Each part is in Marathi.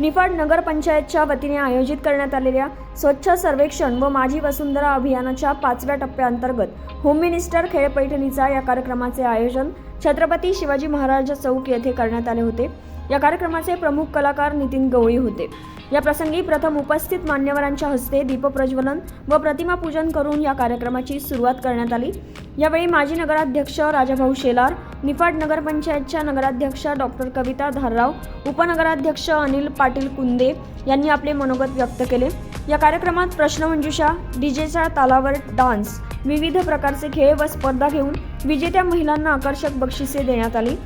निफाड नगरपंचायतच्या वतीने आयोजित करण्यात आलेल्या स्वच्छ सर्वेक्षण व माझी वसुंधरा अभियानाच्या पाचव्या टप्प्याअंतर्गत होम मिनिस्टर खेळ पैठणीचा या कार्यक्रमाचे आयोजन छत्रपती शिवाजी महाराज चौक येथे करण्यात आले होते. या कार्यक्रमाचे प्रमुख कलाकार नितीन गवळी होते. या प्रसंगी प्रथम उपस्थित मान्यवरांच्या हस्ते दीपप्रज्वलन व प्रतिमा पूजन करून या कार्यक्रमाची सुरुवात करण्यात आली. यावेळी माजी नगराध्यक्ष राजाभाऊ शेलार निफाड नगरपंचायतच्या नगराध्यक्षा डॉक्टर कविता धारराव उपनगराध्यक्ष अनिल पाटील कुंदे यांनी आपले मनोगत व्यक्त केले. या कार्यक्रमात प्रश्नमंजुषा डीजेचा तालावर डान्स विविध प्रकारचे खेळ व स्पर्धा घेऊन विजेत्या महिलांना आकर्षक बक्षिसे देण्यात आली.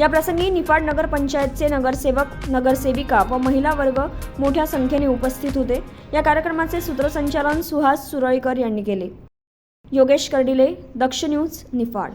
या प्रसंगी निफाड नगरपंचायतचे नगरसेवक नगरसेविका व महिला वर्ग मोठ्या संख्येने उपस्थित होते. या कार्यक्रमाचे सूत्रसंचालन सुहास सुरळीकर यांनी केले. योगेश कर्डिले दक्ष न्यूज निफाड.